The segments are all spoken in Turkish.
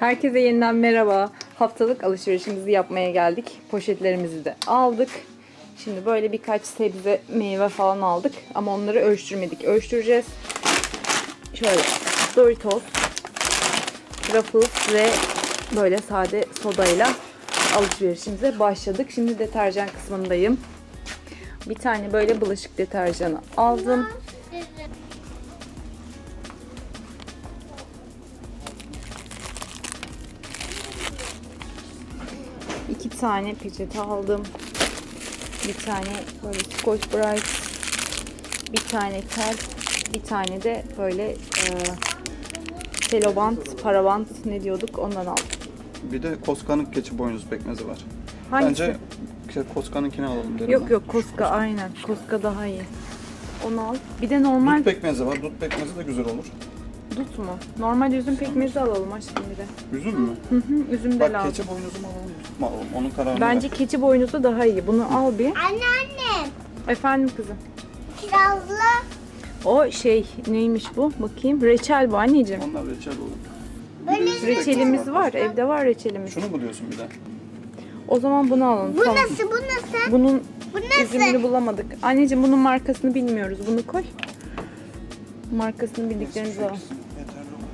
Herkese yeniden merhaba. Haftalık alışverişimizi yapmaya geldik. Poşetlerimizi de aldık. Şimdi böyle birkaç sebze, meyve falan aldık. Ama onları ölçtürmedik. Ölçtüreceğiz. Şöyle Doritos, Ruffles ve böyle sade sodayla alışverişimize başladık. Şimdi deterjan kısmındayım. Bir tane böyle bulaşık deterjanı aldım. İki tane peçete aldım. Bir tane böyle Scotch Brite. Bir tane tel. Bir tane de böyle e, telobant, parabant ne diyorduk ondan aldım. Bir de Koska'nın keçi boynuz pekmezi var. Hangisi? Bence şey, Koska'nınkini alalım derim Yok ben. yok Koska aynen. Koska daha iyi. Onu al. Bir de normal Dut pekmezi var. Dut pekmezi de güzel olur. Dut mu? Normal üzüm pekmezi alalım aşkım bir de. Üzüm mü? Hı hı, üzüm de Bak lazım. keçi boynuzu mu alalım, dut mu alalım? Onun kararını Bence ver. keçi boynuzu daha iyi. Bunu al bir. Anneanne, Efendim kızım. kirazlı O şey neymiş bu? Bakayım. Reçel bu anneciğim. Onlar reçel olur. böyle Reçelimiz var. Evde var reçelimiz. Şunu mu diyorsun bir de? O zaman bunu alalım. Bu Tamam. nasıl, bu nasıl? Bunun Bu nasıl? üzümünü bulamadık. Anneciğim bunun markasını bilmiyoruz. Bunu koy. Markasını bildiklerimizi alalım.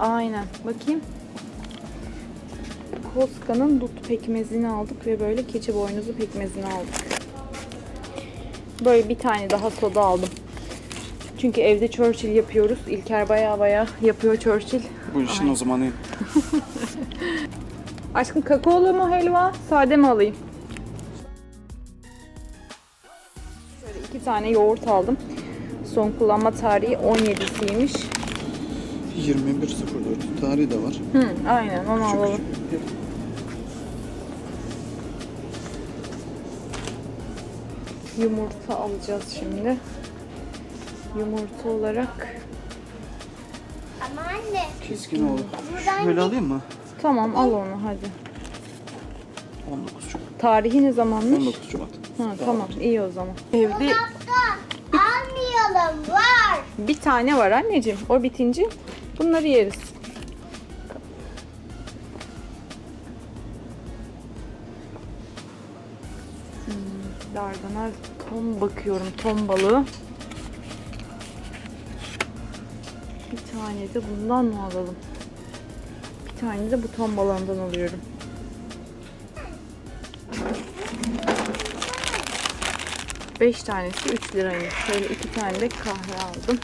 Aynen. Bakayım. Koska'nın dut pekmezini aldık ve böyle keçi boynuzu pekmezini aldık. Böyle bir tane daha soda aldım. Çünkü evde Churchill yapıyoruz. İlker baya baya yapıyor Churchill. Bu işin o zaman iyi. Aşkım kakaolu mu helva, sade mi alayım? Şöyle iki tane yoğurt aldım. Son kullanma tarihi 17'siymiş. 21.04 tarihi de var. Hı, aynen onu alalım. Yumurta alacağız şimdi. Yumurta olarak Ama anne, Keskin olur. Şöyle alayım mı? tamam al onu hadi. 19 Şubat. Tarihi ne zamanmış? 19 Şubat. Ha, tamam iyi o zaman. Evde almayalım, var. bir tane var anneciğim. O bitince bunları yeriz. Hmm, Dardanel ton bakıyorum ton balığı. Bir tane de bundan mı alalım? Bir tane de bu ton balığından alıyorum. Beş tanesi 3 liraymış. Şöyle iki tane de kahve aldım.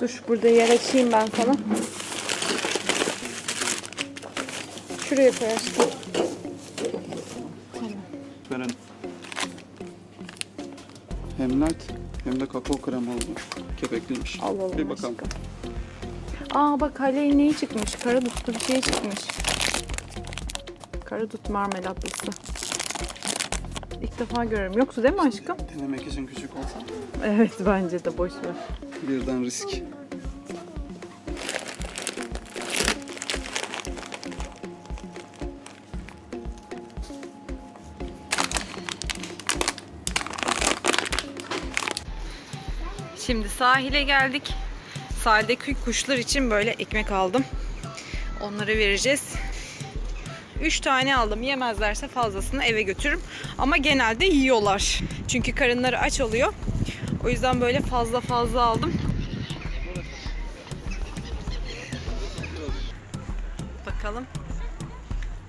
Dur burada yer açayım ben sana. Şuraya koy aşkım. Verelim. Hem light hem de kakao krem oldu. Kepekliymiş. Alalım Bir bakalım. aşkım. Aa bak Halil neyi çıkmış? Kara dutlu bir şey çıkmış. Kara dut marmelatlısı. İlk defa görüyorum. Yoksa değil mi aşkım? Denemek için küçük olsa Evet bence de boş ver. birden risk. Şimdi sahile geldik. Sahildeki kuşlar için böyle ekmek aldım. Onlara vereceğiz. 3 tane aldım. Yemezlerse fazlasını eve götürürüm. Ama genelde yiyorlar. Çünkü karınları aç oluyor. O yüzden böyle fazla fazla aldım. Bakalım.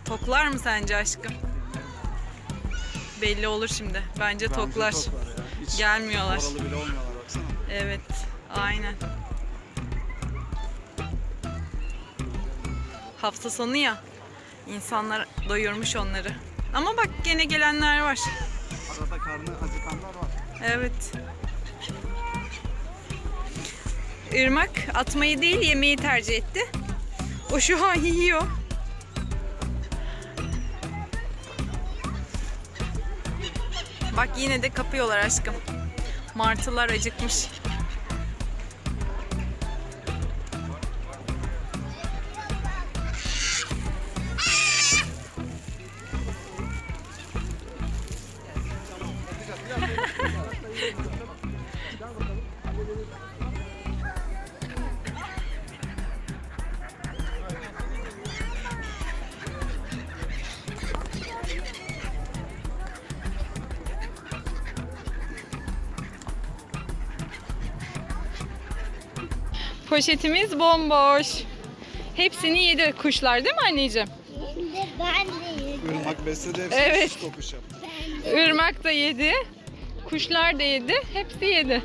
Toklar mı sence aşkım? Belli olur şimdi. Bence toklar. Gelmiyorlar. bile olmuyorlar baksana. Evet, aynen. Hafta sonu ya. İnsanlar doyurmuş onları. Ama bak gene gelenler var. Arada karnı acıkanlar var. Evet. Irmak atmayı değil yemeği tercih etti. O şu an yiyor. Bak yine de kapıyorlar aşkım. Martılar acıkmış. Poşetimiz bomboş. Hepsini yedi kuşlar değil mi anneciğim? Şimdi ben de yedim. Irmak besledi hepsi Evet. şiş kokuş yaptı. Irmak da yedi. Kuşlar da yedi. Hepsi yedi.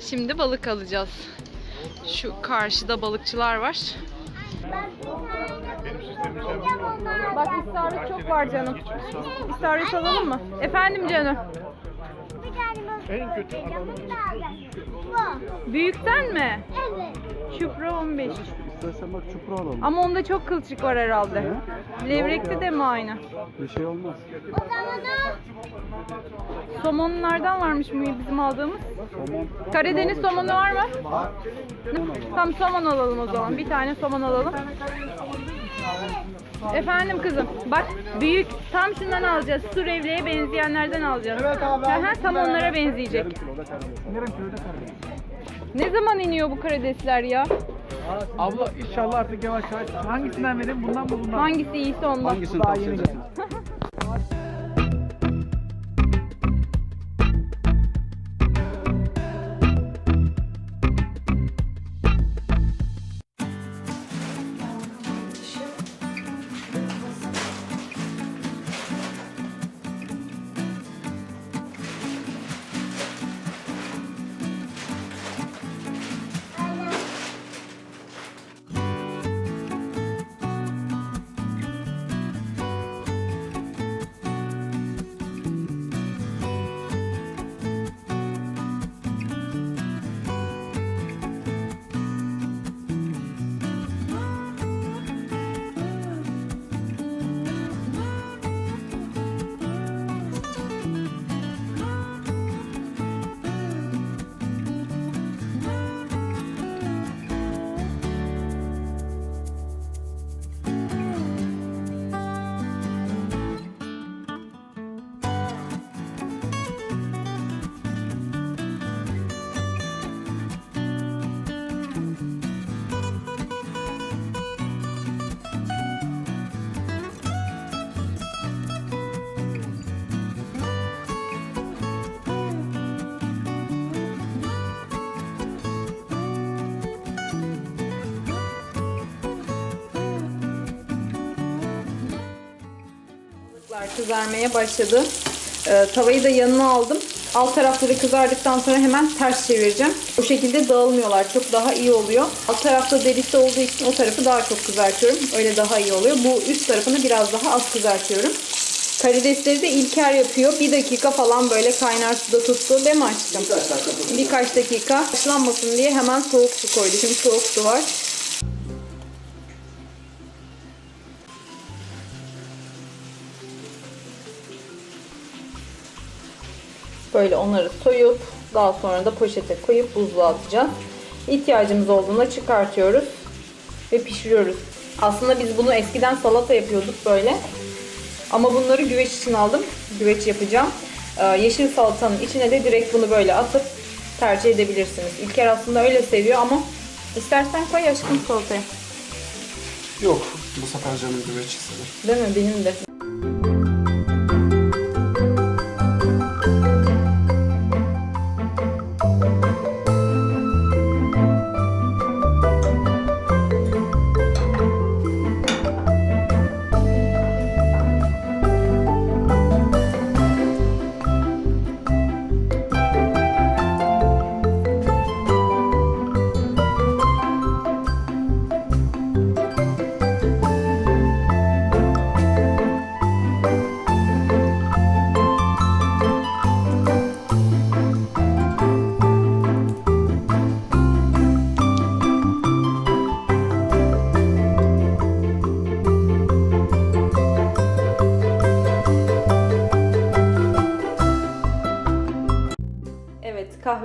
Şimdi balık alacağız. Şu karşıda balıkçılar var. Bak istavrit çok var canım. İstavrit alalım mı? Efendim canım. En kötü Bu. Büyükten mi? Evet. Çupra 15. İstersen bak çupra alalım. Ama onda çok kılçık var herhalde. Levrekte de mi aynı? Bir şey olmaz. O zaman o. Somonlardan varmış mı bizim aldığımız? Somon. Karadeniz somonu var mı? Tam somon alalım o zaman. Bir tane somon alalım. Efendim kızım. Bak büyük. Tam şundan alacağız. Surevli'ye benzeyenlerden alacağız. Evet abi. Aha, tam onlara benzeyecek. Ne zaman iniyor bu karidesler ya? Abla inşallah artık yavaş yavaş. Hangisinden vereyim? Bundan mı bundan? mı? Hangisi iyiyse ondan. Hangisini tavsiye edersin? Balıklar kızarmaya başladı. Ee, tavayı da yanına aldım. Alt tarafları kızardıktan sonra hemen ters çevireceğim. O şekilde dağılmıyorlar. Çok daha iyi oluyor. Alt tarafta derisi olduğu için o tarafı daha çok kızartıyorum. Öyle daha iyi oluyor. Bu üst tarafını biraz daha az kızartıyorum. Karidesleri de İlker yapıyor. Bir dakika falan böyle kaynar suda tuttu. Değil mi aşkım? Birkaç dakika. Birkaç dakika. Haşlanmasın diye hemen soğuk su koydu. Şimdi soğuk su var. Böyle onları soyup daha sonra da poşete koyup buzluğa atacağız. İhtiyacımız olduğunda çıkartıyoruz ve pişiriyoruz. Aslında biz bunu eskiden salata yapıyorduk böyle. Ama bunları güveç için aldım. Güveç yapacağım. Ee, yeşil salatanın içine de direkt bunu böyle atıp tercih edebilirsiniz. İlker aslında öyle seviyor ama istersen koy aşkım salataya. Yok. Bu sefer canım güveç istedi. Değil mi? Benim de.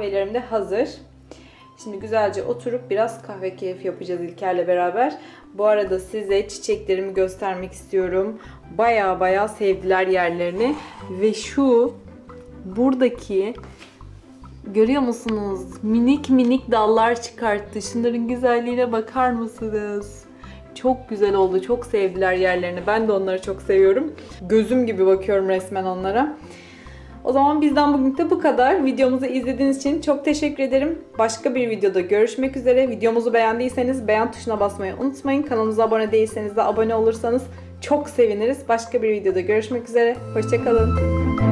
Kahvelerim de hazır. Şimdi güzelce oturup biraz kahve keyfi yapacağız İlker'le beraber. Bu arada size çiçeklerimi göstermek istiyorum. Baya baya sevdiler yerlerini. Ve şu buradaki görüyor musunuz? Minik minik dallar çıkarttı. Şunların güzelliğine bakar mısınız? Çok güzel oldu. Çok sevdiler yerlerini. Ben de onları çok seviyorum. Gözüm gibi bakıyorum resmen onlara. O zaman bizden bugün de bu kadar. Videomuzu izlediğiniz için çok teşekkür ederim. Başka bir videoda görüşmek üzere. Videomuzu beğendiyseniz beğen tuşuna basmayı unutmayın. Kanalımıza abone değilseniz de abone olursanız çok seviniriz. Başka bir videoda görüşmek üzere. Hoşçakalın.